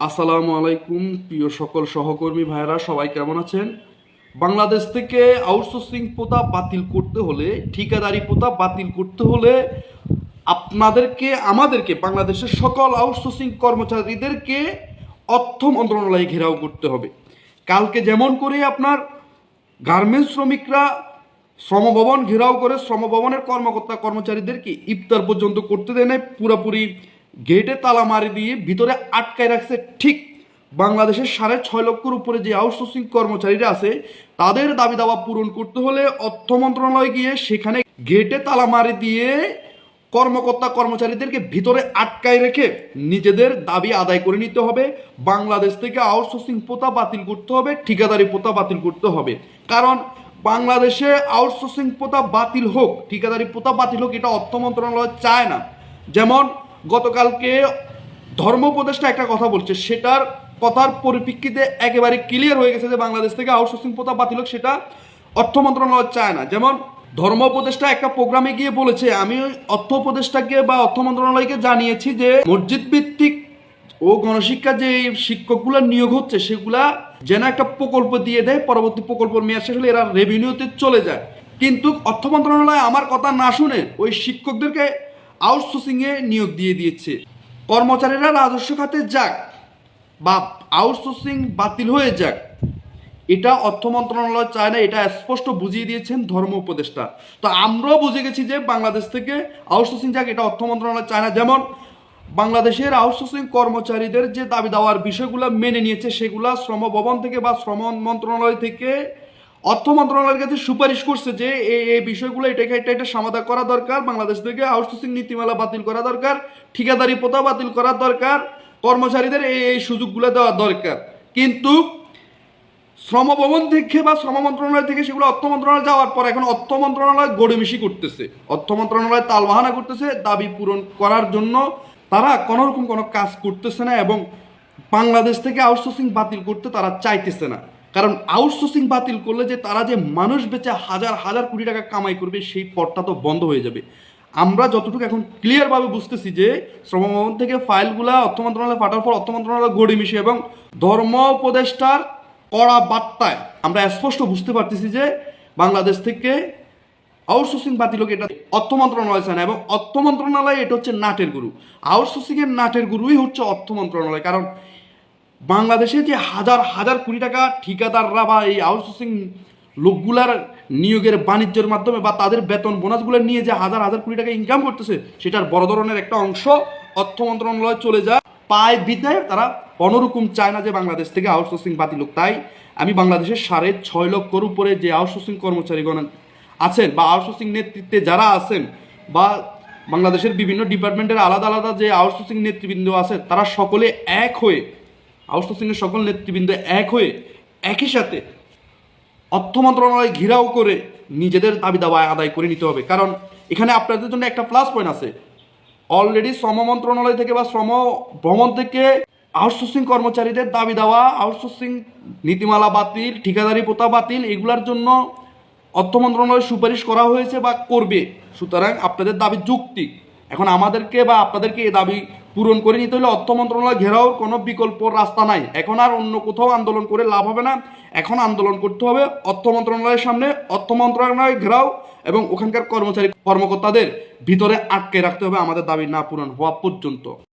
আসসালামু আলাইকুম, প্রিয় সকল সহকর্মী ভাইয়েরা, সবাই কেমন আছেন? বাংলাদেশ থেকে আউটসোর্সিং পোতা বাতিল করতে হলে, ঠিকাদারি পোতা বাতিল করতে হলে আপনাদেরকে, আমাদেরকে, বাংলাদেশের সকল আউটসোর্সিং কর্মচারীদেরকে অর্থ মন্ত্রণালয়ে ঘেরাও করতে হবে। কালকে যেমন করে আপনার গার্মেন্টস শ্রমিকরা শ্রমভবন ঘেরাও করে, শ্রমভবনের কর্মকর্তা কর্মচারীদেরকে ইফতার পর্যন্ত করতে দেয় নাই, পুরোপুরি গেটে তালা মারি দিয়ে ভিতরে আটকায় রাখছে ঠিক বাংলাদেশের সাড়ে ছয় লক্ষর উপরে যে আউটসোর্সিং কর্মচারীরা আছে, তাদের দাবি দাওয়া পূরণ করতে হলে অর্থ মন্ত্রণালয় গিয়ে সেখানে গেটে তালা মারি দিয়ে কর্মকর্তা কর্মচারীদেরকে ভিতরে আটকায় রেখে নিজেদের দাবি আদায় করে নিতে হবে। বাংলাদেশ থেকে আউটসোর্সিং পোতা বাতিল করতে হবে, ঠিকাদারি পোতা বাতিল করতে হবে। কারণ বাংলাদেশে আউটসোর্সিং পোতা বাতিল হোক, ঠিকাদারি পোতা বাতিল হোক, এটা অর্থ মন্ত্রণালয় চায় না। যেমন গতকালকে ধর্ম উপদেষ্টা একটা কথা বলছে, সেটার কথার পরিপ্রেক্ষিতে একেবারে ক্লিয়ার হয়ে গেছে যে বাংলাদেশ থেকে আউটসোর্সিং প্রথা বাতিল সেটা অর্থ মন্ত্রণালয় চায় না। যেমন ধর্ম উপদেষ্টা একটা প্রোগ্রামে গিয়ে বলেছে, আমি অর্থ উপদেষ্টাকে বা অর্থ মন্ত্রণালয়কে জানিয়েছি যে মসজিদ ভিত্তিক ও গণশিক্ষা যে শিক্ষকগুলো নিয়োগ হচ্ছে, সেগুলা যেন একটা প্রকল্প দিয়ে দেয়, পরবর্তী প্রকল্প মেয়াদ শেষ হলে এরা রেভিনিউতে চলে যায়। কিন্তু অর্থ মন্ত্রণালয় আমার কথা না শুনে ওই শিক্ষকদেরকে আউটসোর্সিংয়ে নিয়োগ দিয়ে দিয়েছে। কর্মচারীরা রাজস্ব খাতে যাক বা আউটসোর্সিং বাতিল হয়ে যাক। এটা অর্থ মন্ত্রণালয় চায় না, এটা স্পষ্ট বুঝিয়ে দিয়েছেন ধর্ম উপদেষ্টা। তো আমরাও বুঝে গেছি যে বাংলাদেশ থেকে আউটসোর্সিং যাক, এটা অর্থ মন্ত্রণালয় চায় না। যেমন বাংলাদেশের আউটসোর্সিং কর্মচারীদের যে দাবি দেওয়ার বিষয়গুলো মেনে নিয়েছে, সেগুলো শ্রম ভবন থেকে বা শ্রম মন্ত্রণালয় থেকে অর্থ মন্ত্রণালয়ের কাছে সুপারিশ করছে যে এই এই বিষয়গুলো এটাকে এটা এটা সমাধান করা দরকার, বাংলাদেশ থেকে আউটসোর্সিং নীতিমালা বাতিল করা দরকার ঠিকাদারি প্রথা বাতিল করা দরকার, কর্মচারীদের এই এই সুযোগগুলো দেওয়া দরকার। কিন্তু শ্রম ভবন থেকে বা শ্রম মন্ত্রণালয় থেকে সেগুলো অর্থ মন্ত্রণালয় যাওয়ার পর এখন অর্থ মন্ত্রণালয় গড়েমিশি করতেছে। অর্থ মন্ত্রণালয় তালবাহানা করতেছে, দাবি পূরণ করার জন্য তারা কোনো রকম কোনো কাজ করতেছে না এবং বাংলাদেশ থেকে আউটসোর্সিং বাতিল করতে তারা চাইতেছে না। কারণ আউটসোর্সিং বাতিল করলে যে তারা যে মানুষ বেচে হাজার হাজার কোটি টাকা কামাই করবে, সেই পথটা তো বন্ধ হয়ে যাবে। আমরা যতটুকু এখন ক্লিয়ারভাবে বুঝতেছি যে শ্রমভবন থেকে ফাইলগুলা অর্থ মন্ত্রণালয়ে পাঠার পর অর্থ মন্ত্রণালয় গড়ে মিশে এবং ধর্ম উপদেষ্টার কড়া বার্তায় আমরা স্পষ্ট বুঝতে পারতেছি যে বাংলাদেশ থেকে আউটসোর্সিং বাতিল হোক, এটা অর্থ মন্ত্রণালয় চায় না এবং অর্থ মন্ত্রণালয় এটা হচ্ছে নাটের গুরু। আউটসোর্সিং এর নাটের গুরুই হচ্ছে অর্থ মন্ত্রণালয়। কারণ বাংলাদেশে যে হাজার হাজার কোটি টাকা ঠিকাদাররা বা এই আউটসোর্সিং লোকগুলার নিয়োগের বাণিজ্যের মাধ্যমে বা তাদের বেতন বোনাসগুলো নিয়ে যে হাজার হাজার কোটি টাকা ইনকাম করতেছে, সেটার বড় ধরনের একটা অংশ অর্থ মন্ত্রণালয়ে চলে যায় পায় বিদায় তারা কোনোরকম চায় না যে বাংলাদেশ থেকে আউটসোর্সিং বাতিল হোক তাই আমি বাংলাদেশের সাড়ে ছয় লক্ষর উপরে যে আউটসোর্সিং কর্মচারীগণ আছেন বা আউটসোর্সিং নেতৃত্বে যারা আছেন বা বাংলাদেশের বিভিন্ন ডিপার্টমেন্টের আলাদা আলাদা যে আউটসোর্সিং নেতৃবৃন্দ আছে তারা সকলে এক হয়ে আউটসোর্সিংয়ের সকল নেতৃবৃন্দ এক হয়ে একই সাথে অর্থ মন্ত্রণালয় ঘেরাও করে নিজেদের দাবি দাবা আদায় করে নিতে হবে। কারণ এখানে আপনাদের জন্য একটা প্লাস পয়েন্ট আছে। অলরেডি শ্রম মন্ত্রণালয় থেকে বা শ্রম ভ্রমণ থেকে আউটসোর্সিং কর্মচারীদের দাবি দেওয়া আউটসোর্সিং নীতিমালা বাতিল, ঠিকাদারি পোতা বাতিল, এগুলার জন্য অর্থ মন্ত্রণালয় সুপারিশ করা হয়েছে বা করবে। সুতরাং আপনাদের দাবি যুক্তি। এখন আমাদেরকে বা আপনাদেরকে এই দাবি পূরণ করে নিতে হলে অর্থ মন্ত্রণালয় ঘেরাওর কোনো বিকল্প রাস্তা নাই। এখন আর অন্য কোথাও আন্দোলন করে লাভ হবে না। এখন আন্দোলন করতে হবে অর্থ মন্ত্রণালয়ের সামনে। অর্থ মন্ত্রণালয় ঘেরাও এবং ওখানকার কর্মচারী কর্মকর্তাদের ভিতরে আটকে রাখতে হবে। আমাদের দাবি না পূরণ হওয়া পর্যন্ত।